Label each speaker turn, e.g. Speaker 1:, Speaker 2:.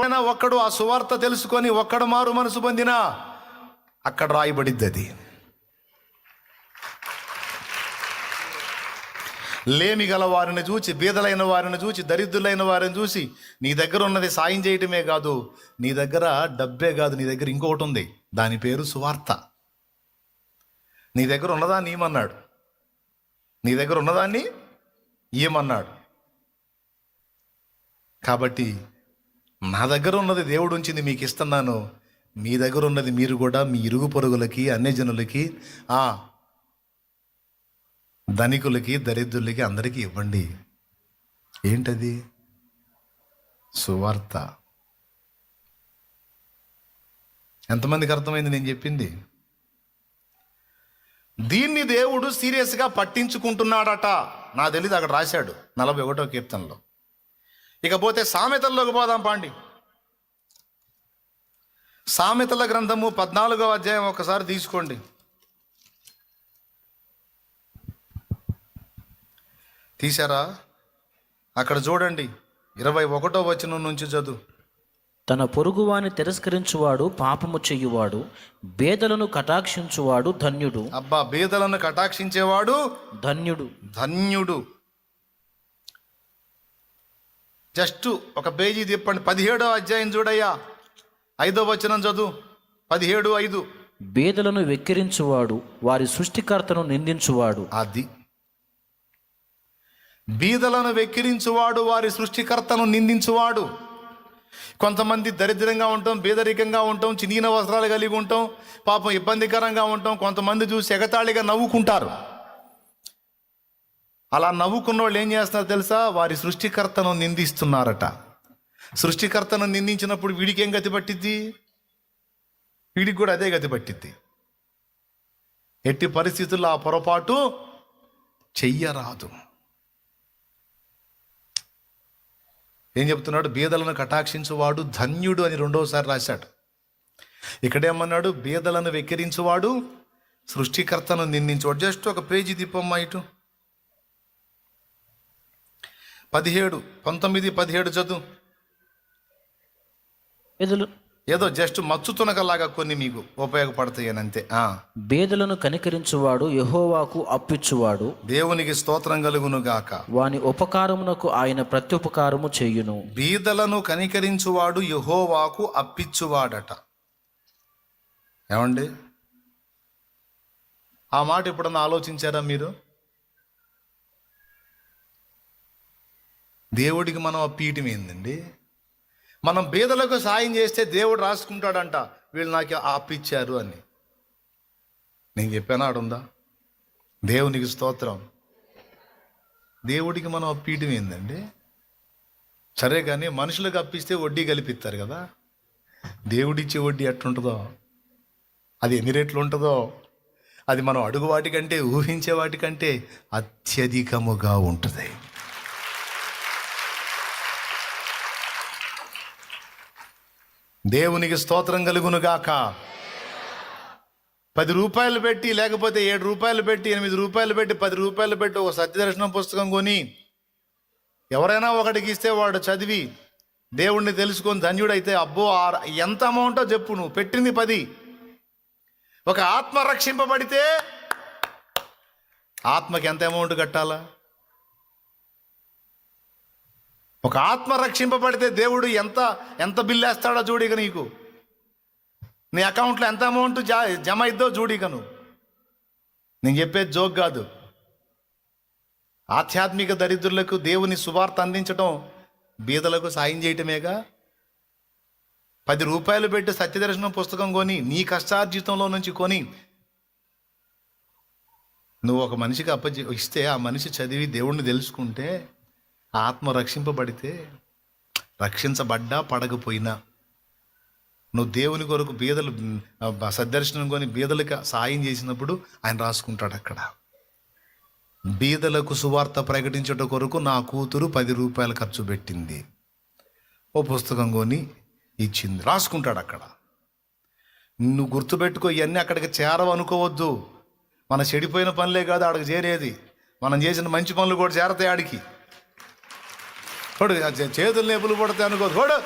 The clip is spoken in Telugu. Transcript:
Speaker 1: ఎవరైనా ఒక్కడు ఆ సువార్త తెలుసుకొని ఒక్కడు మారు మనసు పొందినా అక్కడ రాయబడిద్ది అది లేమి గల వారిని చూచి బీదలైన వారిని చూచి దరిద్రులైన వారిని చూసి నీ దగ్గర ఉన్నది సాయం చేయటమే కాదు నీ దగ్గర డబ్బే కాదు నీ దగ్గర ఇంకొకటి ఉంది. దాని పేరు సువార్త. నీ దగ్గర ఉన్నదాన్ని ఏమన్నాడు నీ దగ్గర ఉన్నదాన్ని ఏమన్నాడు కాబట్టి నా దగ్గర ఉన్నది దేవుడు ఉంచింది మీకు ఇస్తున్నాను. మీ దగ్గర ఉన్నది మీరు కూడా మీ ఇరుగు పొరుగులకి అన్యజనులకి ఆ ధనికులకి దరిద్రులకి అందరికీ ఇవ్వండి. ఏంటది? సువార్త. ఎంతమందికి అర్థమైంది నేను చెప్పింది? దీన్ని దేవుడు సీరియస్గా పట్టించుకుంటున్నాడట. నా తెలియదు అక్కడ రాశాడు నలభై ఒకటో కీర్తనలో. ఇకపోతే సామెతల్లోకి పోదాం పాండి. సామెతల గ్రంథము పద్నాలుగో అధ్యాయం ఒకసారి తీసుకోండి. తీశారా? అక్కడ చూడండి ఇరవై ఒకటో వచనం నుంచి చదువు.
Speaker 2: తన పొరుగువాని తిరస్కరించువాడు పాపము చెయ్యువాడు బేదలను కటాక్షించువాడు ధన్యుడు.
Speaker 1: అబ్బా బీదలను కటాక్షించేవాడు
Speaker 2: ధన్యుడు.
Speaker 1: ధన్యుడు. జస్ట్ ఒక పేజీ తిప్పండి పదిహేడో అధ్యాయం చూడయ్యా. ఐదో వచనం చదువు. పదిహేడు ఐదు.
Speaker 2: బేదలను వెక్కిరించువాడు వారి సృష్టికర్తను నిందించువాడు.
Speaker 1: అది. బీదలను వెక్కిరించువాడు వారి సృష్టికర్తను నిందించువాడు. కొంతమంది దరిద్రంగా ఉంటాం బీదరికంగా ఉంటాం చినిగిన వస్త్రాలు కలిగి ఉంటాం పాపం ఇబ్బందికరంగా ఉంటాం కొంతమంది చూసి ఎగతాళిగా నవ్వుకుంటారు. అలా నవ్వుకున్న వాళ్ళు ఏం చేస్తున్నారు తెలుసా? వారి సృష్టికర్తను నిందిస్తున్నారట. సృష్టికర్తను నిందించినప్పుడు వీడికి ఏం గతి పట్టిద్ది? వీడికి కూడా అదే గతి పట్టిద్ది. ఎట్టి పరిస్థితుల్లో ఆ పొరపాటు చెయ్యరాదు. ఏం చెప్తున్నాడు? బీదలను కటాక్షించువాడు ధన్యుడు అని రెండోసారి రాశాడు. ఇక్కడేమన్నాడు? బీదలను వెక్కిరించువాడు సృష్టికర్తను నిందించువాడు. జస్ట్ ఒక పేజీ దీపమ్మ ఇటు. పదిహేడు పంతొమ్మిది పదిహేడు చదువు.
Speaker 2: బేదలు.
Speaker 1: ఏదో జస్ట్ మచ్చు తునకలాగా కొన్ని మీకు ఉపయోగపడతాయి అని అంతే ఆ.
Speaker 2: బేదలను కనికరించువాడు యెహోవాకు అప్పిచ్చువాడు.
Speaker 1: దేవునికి స్తోత్రం కలుగును గాక
Speaker 2: వాని ఉపకారమునకు ఆయన ప్రత్యుపకారము చేయును.
Speaker 1: బీదలను కనికరించువాడు యహోవాకు అప్పిచ్చువాడట. ఏమండి? ఆ మాట ఎప్పుడన్నా ఆలోచించారా మీరు? దేవుడికి మనం పీఠం ఏందండి? మనం బీదలకు సాయం చేస్తే దేవుడు రాసుకుంటాడంట వీళ్ళు నాకు ఆ అప్పిచ్చారు అని. నేను చెప్పాను ఆడుందా దేవునికి స్తోత్రం. దేవుడికి మనం అప్పీయటం ఏందండి? సరే కానీ మనుషులకు అప్పిస్తే వడ్డీ కలిపిస్తారు కదా. దేవుడిచ్చే వడ్డీ ఎట్లుంటుందో? అది ఎన్ని రేట్లు ఉంటుందో? అది మనం అడుగు వాటికంటే ఊహించే వాటికంటే అత్యధికముగా ఉంటుంది. దేవునికి స్తోత్రం కలుగునుగాక. పది రూపాయలు పెట్టి లేకపోతే ఏడు రూపాయలు పెట్టి ఎనిమిది రూపాయలు పెట్టి పది రూపాయలు పెట్టి ఒక సత్యదర్శనం పుస్తకం కొని ఎవరైనా ఒకటికి ఇస్తే వాడు చదివి దేవుణ్ణి తెలుసుకొని ధన్యుడైతే అబ్బో ఆ- ఎంత అమౌంటో చెప్పు నువ్వు పెట్టింది పది. ఒక ఆత్మ రక్షింపబడితే ఆత్మకి ఎంత అమౌంట్ కట్టాలా? ఒక ఆత్మ రక్షింపబడితే దేవుడు ఎంత ఎంత బిల్లు వేస్తాడో చూడిక నీకు. నీ అకౌంట్లో ఎంత అమౌంట్ జా జమ అయిద్దో చూడిక నువ్వు. నేను చెప్పేది జోక్ కాదు. ఆధ్యాత్మిక దరిద్రులకు దేవుని సువార్త అందించడం బీదలకు సాయం చేయటమేగా? పది రూపాయలు పెట్టి సత్యదర్శనం పుస్తకం కొని నీ కష్టార్జితంలో నుంచి కొని నువ్వు ఒక మనిషికి అప్ప ఇస్తే ఆ మనిషి చదివి దేవుణ్ణి తెలుసుకుంటే ఆత్మ రక్షింపబడితే రక్షించబడ్డా పడకపోయినా. నువ్వు దేవుని కొరకు బీదలు సద్దర్శనం కొని బీదలకు సాయం చేసినప్పుడు ఆయన రాసుకుంటాడు అక్కడ. బీదలకు సువార్త ప్రకటించట కొరకు నా కూతురు పది రూపాయలు ఖర్చు పెట్టింది. ఓ పుస్తకం కొని ఇచ్చింది. రాసుకుంటాడు అక్కడ. నువ్వు గుర్తుపెట్టుకో ఇవన్నీ అక్కడికి చేరవు అనుకోవద్దు. మన చెడిపోయిన పనులే కాదు ఆడికి చేరేది. మనం చేసిన మంచి పనులు కూడా చేరతాయి ఆడికి. చూడు చేతులు నొప్పులు పడతాయి అనుకో చూడు